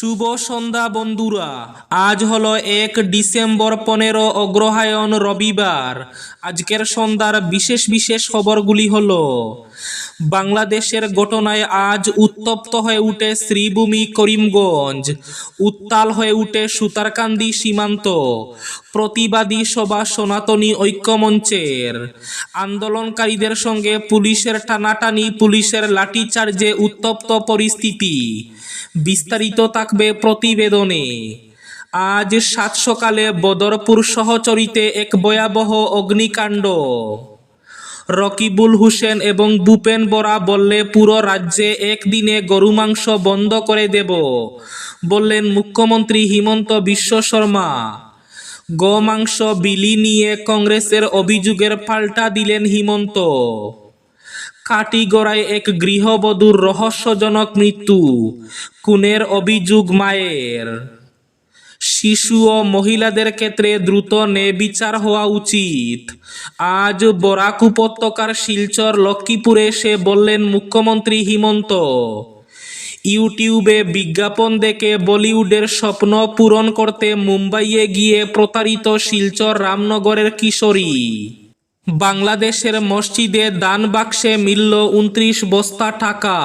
শুভ সন্ধ্যা বন্ধুরা। আজ হলো এক ডিসেম্বর পনেরো অগ্রহায়ণ রবিবার। আজকের সন্ধ্যার বিশেষ বিশেষ খবরগুলি হল, বাংলাদেশের ঘটনায় আজ উত্তপ্ত হয়ে উঠে শ্রীভূমি করিমগঞ্জ, উত্তাল হয়ে উঠে সুতারকান্দি সীমান্ত, প্রতিবাদী সভা সনাতনী ঐক্যমঞ্চের। আন্দোলনকারীদের সঙ্গে পুলিশের টানাটানি, পুলিশের লাঠিচার্জে উত্তপ্ত পরিস্থিতি। বিস্তারিত থাকবে প্রতিবেদনে। আজ সাত সকালে বদরপুর সহচরিতে এক ভয়াবহ অগ্নিকাণ্ড। রকিবুল হোসেন এবং ভূপেন বরা বললে, পুরো রাজ্যে একদিনে গরু মাংস বন্ধ করে দেব। বললেন মুখ্যমন্ত্রী হিমন্ত বিশ্ব শর্মা। গোমাংস বিলি নিয়ে কংগ্রেসের অভিযোগের পাল্টা দিলেন হিমন্ত। কাটিগড়ায় এক গৃহবধূর রহস্যজনক মৃত্যু, খুনের অভিযোগ মায়ের। শিশু ও মহিলাদের ক্ষেত্রে দ্রুত ন্যায়বিচার হওয়া উচিত। আজ বরাক উপত্যকার শিলচর, লক্ষ্মীপুরে এসে বললেন মুখ্যমন্ত্রী হিমন্ত। ইউটিউবে বিজ্ঞাপন দেখে বলিউডের স্বপ্ন পূরণ করতে মুম্বাইয়ে গিয়ে প্রতারিত শিলচর রামনগরের কিশোরী। বাংলাদেশের মসজিদে দান বাক্সে মিলল উনত্রিশ বস্তা টাকা।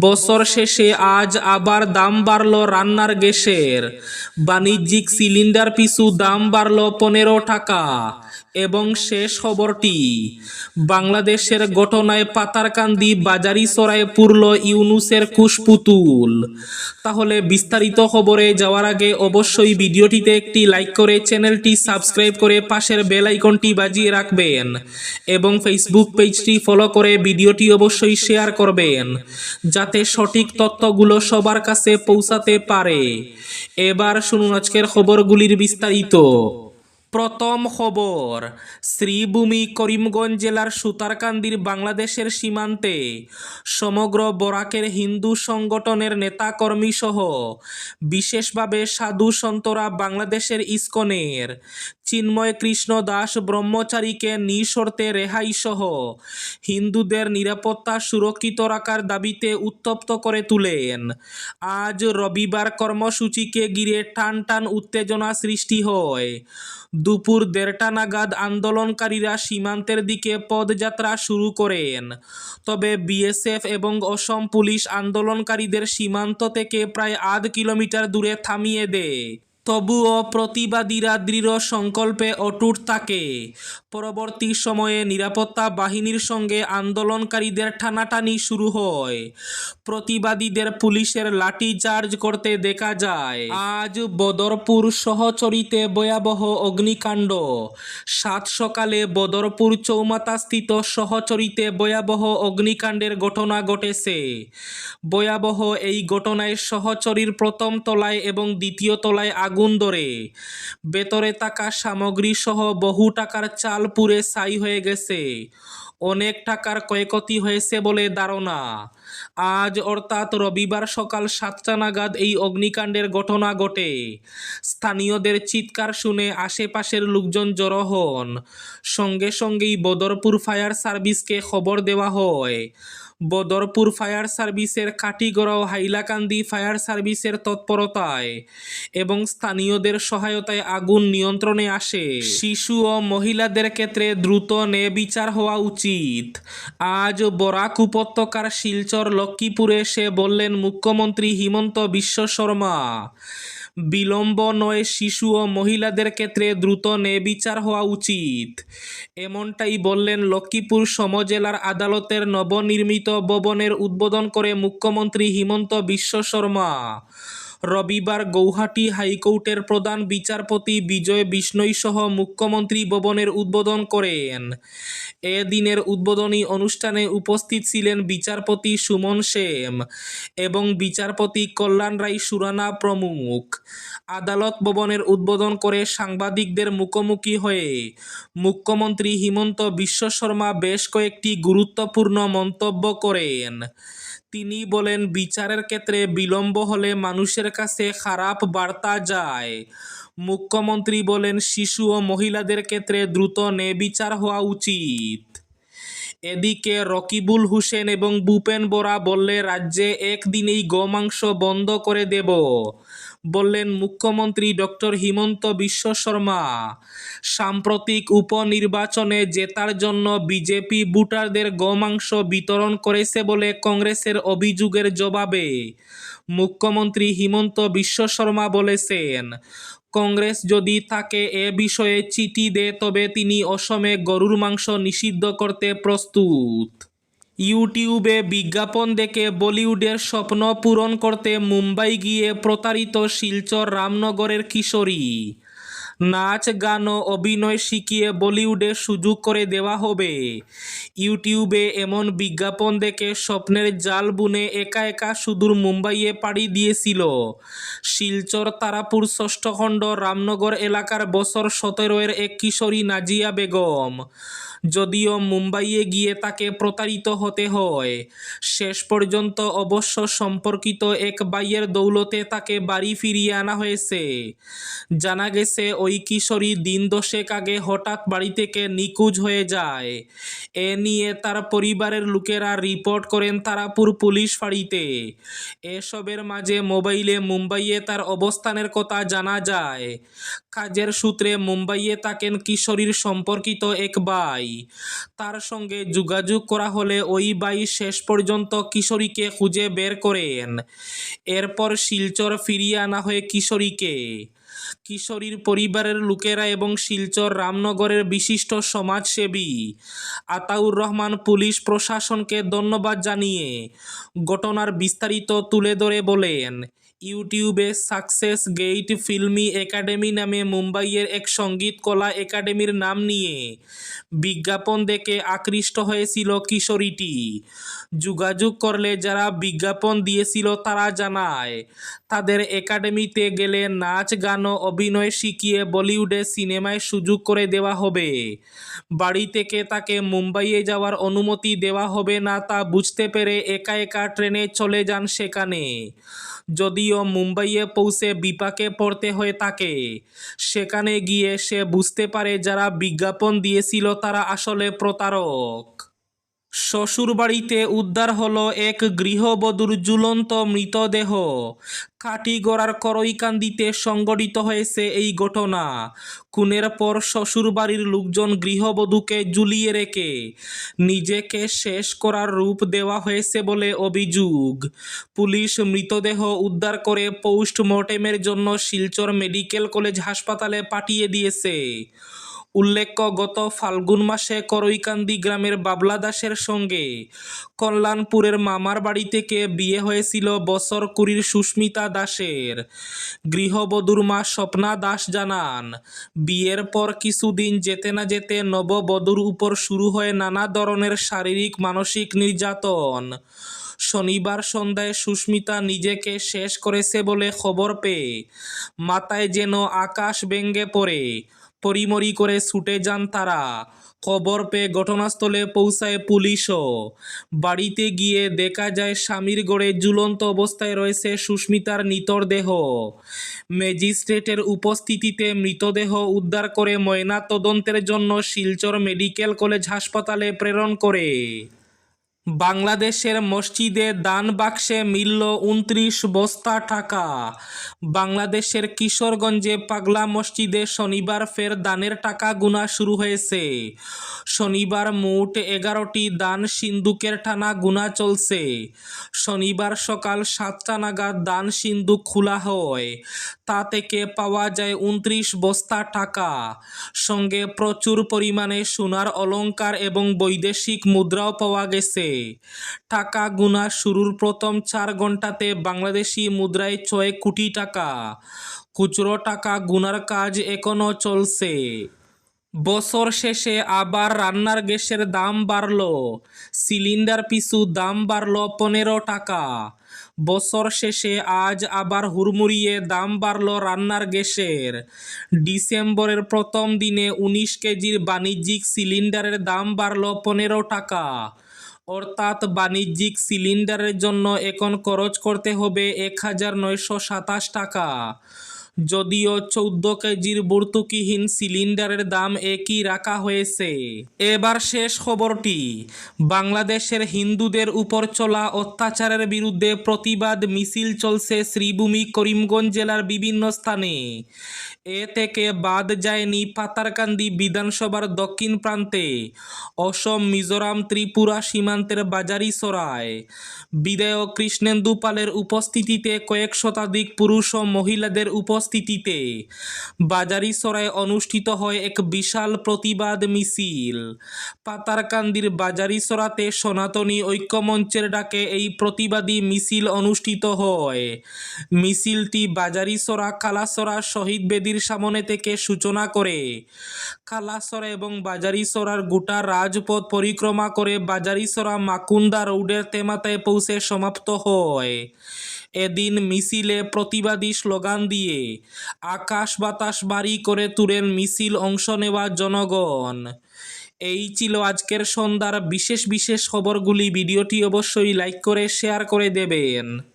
বছর শেষে আজ আবার দাম বাড়ল রান্নার গ্যাসের। বাণিজ্যিক সিলিন্ডার পিছু দাম বাড়ল পনেরো টাকা। এবং শেষ খবরটি বাংলাদেশের ঘটনায় পাতারকান্দি বাজারি সরায় পুরল ইউনুসের কুশপুতুল। তাহলে বিস্তারিত খবরে যাওয়ার আগে অবশ্যই ভিডিওটিতে একটি লাইক করে চ্যানেলটি সাবস্ক্রাইব করে পাশের বেল আইকনটি বাজিয়ে রাখবেন এবং ফেসবুক পেজটি ফলো করে ভিডিওটি অবশ্যই শেয়ার করবেন, যাতে সঠিক তথ্যগুলো সবার কাছে পৌঁছাতে পারে। এবার শুনুন আজকের খবরগুলির বিস্তারিত। প্রথম খবর, শ্রীভূমি করিমগঞ্জ জেলার সুতারকান্দির বাংলাদেশের সীমান্তে সমগ্র বরাকের হিন্দু সংগঠনের নেতাকর্মী সহ বিশেষভাবে সাধু সন্তরা বাংলাদেশের ইস্কনের চিন্ময় কৃষ্ণ দাস ব্রহ্মচারীকে নিঃশর্তে রেহাই সহ হিন্দুদের নিরাপত্তা সুরক্ষিত রাখার দাবিতে উত্তপ্ত করে তুলেন। আজ রবিবার কর্মসূচিকে ঘিরে টান টান উত্তেজনা সৃষ্টি হয়। দুপুর দেড়টা নাগাদ আন্দোলনকারীরা সীমান্তের দিকে পদযাত্রা শুরু করেন। তবে বিএসএফ এবং অসম পুলিশ আন্দোলনকারীদের সীমান্ত থেকে প্রায় আধ কিলোমিটার দূরে থামিয়ে দেয়। তবুও প্রতিবাদীরা দৃঢ় সংকল্পে অটুট থাকে। পরবর্তী সময়ে নিরাপত্তা বাহিনীর সঙ্গে আন্দোলনকারীদের টানাটানি শুরু হয়। প্রতিবাদীদের পুলিশের লাঠি চার্জ করতে দেখা যায়। আজ বদরপুর সহচরিতে ভয়াবহ অগ্নিকাণ্ড। সাত সকালে বদরপুর চৌমাথাস্থিত সহচরিতে ভয়াবহ অগ্নিকাণ্ডের ঘটনা ঘটেছে। ভয়াবহ এই ঘটনায় সহচরীর প্রথম তলায় এবং দ্বিতীয় তলায় আগুন ধরে। ভেতরে থাকা সামগ্রী সহ বহু টাকার চাল পুড়ে ছাই হয়ে গেছে। অনেক টাকার ক্ষয়ক্ষতি হয়েছে বলে ধারণা। আজ অর্থাৎ রবিবার সকাল সাতটা নাগাদ এই অগ্নিকাণ্ডের ঘটনা ঘটে। স্থানীয়দের চিৎকার শুনে আশেপাশের লোকজন জড়ো হন। সঙ্গে সঙ্গেই বদরপুর ফায়ার সার্ভিসকে খবর দেওয়া হয়। বদরপুর ফায়ার সার্ভিসের কাটিগড় হাইলাকান্দি ফায়ার সার্ভিসের তৎপরতায় এবং স্থানীয়দের সহায়তায় আগুন নিয়ন্ত্রণে আসে। শিশু ও মহিলাদের ক্ষেত্রে দ্রুত ন্যায়বিচার হওয়া উচিত। আজ বরাক উপত্যকার শিলচর লক্ষ্মীপুরে সে বললেন মুখ্যমন্ত্রী হিমন্ত বিশ্ব শর্মা। বিলম্ব নয় শিশু ও মহিলাদের ক্ষেত্রে দ্রুত ন্যায়বিচার হওয়া উচিত। এমনটাই বললেন লক্ষ্মীপুর সমজেলার আদালতের নবনির্মিত ভবনের উদ্বোধন করে মুখ্যমন্ত্রী হিমন্ত বিশ্ব শর্মা। রবিবার গৌহাটি হাইকোর্টের প্রধান বিচারপতি বিজয় বিষ্ণই সহ মুখ্যমন্ত্রী ভবনের উদ্বোধন করেন। এ দিনের উদ্বোধনী অনুষ্ঠানে উপস্থিত ছিলেন বিচারপতি সুমন সেম এবং বিচারপতি কল্যাণ রায় সুরানা প্রমুখ। আদালত ভবনের উদ্বোধন করে সাংবাদিকদের মুখোমুখি হয়ে মুখ্যমন্ত্রী হিমন্ত বিশ্ব শর্মা বেশ কয়েকটি গুরুত্বপূর্ণ মন্তব্য করেন। তিনি বলেন, বিচারের ক্ষেত্রে বিলম্ব হলে মানুষের কাছে খারাপ বার্তা যায়। মুখ্যমন্ত্রী বলেন, শিশু ও মহিলাদের ক্ষেত্রে দ্রুত ন্যায়বিচার হওয়া উচিত। এদিকে রকিবুল হোসেন এবং ভূপেন বোরা বললে, রাজ্যে একদিনেই গোমাংস বন্ধ করে দেব। বললেন, মুখ্যমন্ত্রী ডক্টর হিমন্ত বিশ্ব শর্মা, সাম্প্রতিক উপনির্বাচনে জেতার জন্য বিজেপি ভোটারদের গোমাংস বিতরণ করেছে বলে কংগ্রেসের অভিযোগের জবাবে মুখ্যমন্ত্রী হিমন্ত বিশ্ব শর্মা বলেছেন, কংগ্রেস যদি তাকে এ বিষয়ে চিঠি দেয়, তবে তিনি অসমে গরুর মাংস নিষিদ্ধ করতে প্রস্তুত। ইউটিউবে বিজ্ঞাপন দেখে বলিউডের স্বপ্ন পূরণ করতে মুম্বাই গিয়ে প্রতারিত শিলচর রামনগরের কিশোরী। নাচ, গান ও অভিনয় শিখিয়ে বলিউডে সুযোগ করে দেওয়া হবে। ইউটিউবে এমন বিজ্ঞাপন দেখে স্বপ্নের জাল বুনে একা একা সুদূর মুম্বাইয়ে পাড়ি দিয়েছিল। শিলচর, তারাপুর ষষ্ঠ খণ্ড রামনগর এলাকার বছর সতেরোয়ের এক কিশোরী নাজিয়া বেগম। যদিও মুম্বাইয়ে গিয়ে তাকে প্রতারিত হতে হয়, শেষ পর্যন্ত অবশ্য সম্পর্কিত এক বাইয়ের দৌলতে তাকে বাড়ি ফিরিয়ে আনা হয়েছে। জানা গেছে, ওই কিশোরী দিন দশেক আগে হঠাৎ বাড়ি থেকে নিখোঁজ হয়ে যায়। এ নিয়ে তার পরিবারের লোকেরা রিপোর্ট করেন তারাপুর পুলিশ ফাঁড়িতে। এসবের মাঝে মোবাইলে মুম্বাইয়ে তার অবস্থানের কথা জানা যায়। কাজের সূত্রে মুম্বাইয়ে থাকেন কিশোরীর সম্পর্কিত এক ভাই। তার সঙ্গে যোগাযোগ করা হলে ওই ভাই শেষ পর্যন্ত কিশোরীকে খুঁজে বের করেন। এরপর শিলচর ফিরিয়ে আনা হয় কিশোরীকে। কিশোরীর পরিবারের লোকেরা এবং শিলচর রামনগরের বিশিষ্ট সমাজসেবী। আতাউর রহমান পুলিশ প্রশাসনকে ধন্যবাদ জানিয়ে ঘটনার বিস্তারিত তুলে ধরে বলেন। ইউটিউবে সাকসেস গেইট ফিল্মি একাডেমি নামে মুম্বাইয়ের এক সংগীত কলা একাডেমির নাম নিয়ে বিজ্ঞাপন দেখে আকৃষ্ট হয়েছিল কিশোরীটি। যোগাযোগ করলে যারা বিজ্ঞাপন দিয়েছিল তারা জানায়, তাদের একাডেমিতে গেলে নাচ, গান ও অভিনয় শিখিয়ে বলিউডে সিনেমায় সুযোগ করে দেওয়া হবে। বাড়ি থেকে তাকে মুম্বাইয়ে যাওয়ার অনুমতি দেওয়া হবে না তা বুঝতে পেরে একা একা ট্রেনে চলে যান সেখানে। যদিও মুম্বাইয়ে পৌঁছে বিপাকে পড়তে হয়ে থাকে সেখানে গিয়ে সে বুঝতে পারে যারা বিজ্ঞাপন দিয়েছিল তারা আসলে প্রতারক। শ্বশুরবাড়িতে উদ্ধার হলো এক গৃহবধূর ঝুলন্ত মৃতদেহ। কাটিগড়ার করইকান্দিতে সংগঠিত হয়েছে এই ঘটনা। খুনের পর শ্বশুরবাড়ির লোকজন গৃহবধূকে ঝুলিয়ে রেখে নিজেকে শেষ করার রূপ দেওয়া হয়েছে বলে অভিযোগ। পুলিশ মৃতদেহ উদ্ধার করে পোস্টমর্টেমের জন্য শিলচর মেডিকেল কলেজ হাসপাতালে পাঠিয়ে দিয়েছে। উল্লেখ্য গত ফাল্গুন মাসে করইকান্দি গ্রামের বাবলা দাসের সঙ্গে। কল্যাণপুরের মামার বাড়ি থেকে বিয়ে হয়েছিল বছর কুড়ির সুস্মিতা দাসের। গৃহবধূর মা স্বপ্না দাস জানান, বিয়ের পর কিছুদিন যেতে না যেতে নববধূর উপর শুরু হয় নানা ধরনের শারীরিক, মানসিক নির্যাতন। শনিবার সন্ধ্যায় সুস্মিতা নিজেকে শেষ করেছে বলে খবর পেয়ে মাথায় যেন আকাশ ভেঙ্গে পড়ে। পরিমরি করে ছুটে যান তারা। খবর পেয়ে ঘটনাস্থলে পৌঁছায় পুলিশও। বাড়িতে গিয়ে দেখা যায়, স্বামীর গড়ে ঝুলন্ত অবস্থায় রয়েছে সুস্মিতার নিতরদেহ ম্যাজিস্ট্রেটের উপস্থিতিতে মৃতদেহ উদ্ধার করে ময়না তদন্তের জন্য শিলচর মেডিকেল কলেজ হাসপাতালে প্রেরণ করে। বাংলাদেশের মসজিদে দান বাক্সে মিলল উনত্রিশ বস্তা টাকা। বাংলাদেশের কিশোরগঞ্জে পাগলা মসজিদে শনিবার ফের দানের টাকা গুনা শুরু হয়েছে। শনিবার মোট এগারোটি দান সিন্দুকের টানা গুনা চলছে। শনিবার সকাল সাতটা নাগাদ দান সিন্দুক খোলা হয়। তা থেকে পাওয়া যায় উনত্রিশ বস্তা টাকা। সঙ্গে প্রচুর পরিমাণে সোনার অলঙ্কার এবং বৈদেশিক মুদ্রাও পাওয়া গেছে। টাকা গুনা শুরুর প্রথম চার ঘন্টাতে বাংলাদেশি মুদ্রায় ছয় কোটি টাকা। খুচরো টাকা গুনার কাজ এখনও চলছে। বছর শেষে আবার রান্নার গ্যাসের দাম বাড়ল। সিলিন্ডার পিছু দাম বাড়ল পনেরো টাকা। বছর শেষে আজ আবার হুড়মুড়িয়ে দাম বাড়ল রান্নার গ্যাসের। ডিসেম্বরের প্রথম দিনে উনিশ কেজির বাণিজ্যিক সিলিন্ডারের দাম বাড়ল পনেরো টাকা। অর্থাৎ বাণিজ্যিক সিলিন্ডারের জন্য এখন খরচ করতে হবে এক হাজার নয়শো সাতাশ টাকা। যদিও চৌদ্দ কেজির ভর্তুকিহীন সিলিন্ডারের দাম একই রাখা হয়েছে। এবার শেষ খবরটি। বাংলাদেশের হিন্দুদের উপর চলা অত্যাচারের বিরুদ্ধে প্রতিবাদ মিছিল চলছে শ্রীভূমি করিমগঞ্জ জেলার বিভিন্ন স্থানে। এ থেকে বাদ যায়নি পাতারকান্দি বিধানসভার দক্ষিণ প্রান্তে। অসম, মিজোরাম, ত্রিপুরা সীমান্তের বাজারি সরায়। বিধায়ক কৃষ্ণেন্দু পালের উপস্থিতিতে কয়েক শতাধিক পুরুষ ও মহিলাদের উপস্থিতিতে বাজারি সরায় অনুষ্ঠিত হয় এক বিশাল প্রতিবাদ মিছিল। পাতারকান্দির বাজারি সরাতে সনাতনী ঐক্যমঞ্চের ডাকে এই প্রতিবাদী মিছিল অনুষ্ঠিত হয়। মিছিলটি বাজারিসরা কালাসরা, শহীদ বেদির সামনে থেকে সূচনা করে। কালাসরা এবং বাজারিসরার গোটা রাজপথ পরিক্রমা করে বাজারিসরা মাকুন্দা রোডের তেমাতায় পৌঁছে সমাপ্ত হয়। এদিন মিছিলে প্রতিবাদী স্লোগান দিয়ে। আকাশ বাতাস বাড়ি করে তুলেন মিছিল অংশ নেওয়া জনগণ। এই ছিল আজকের সন্ধ্যার বিশেষ বিশেষ খবরগুলি ভিডিওটি অবশ্যই লাইক করে শেয়ার করে দেবেন।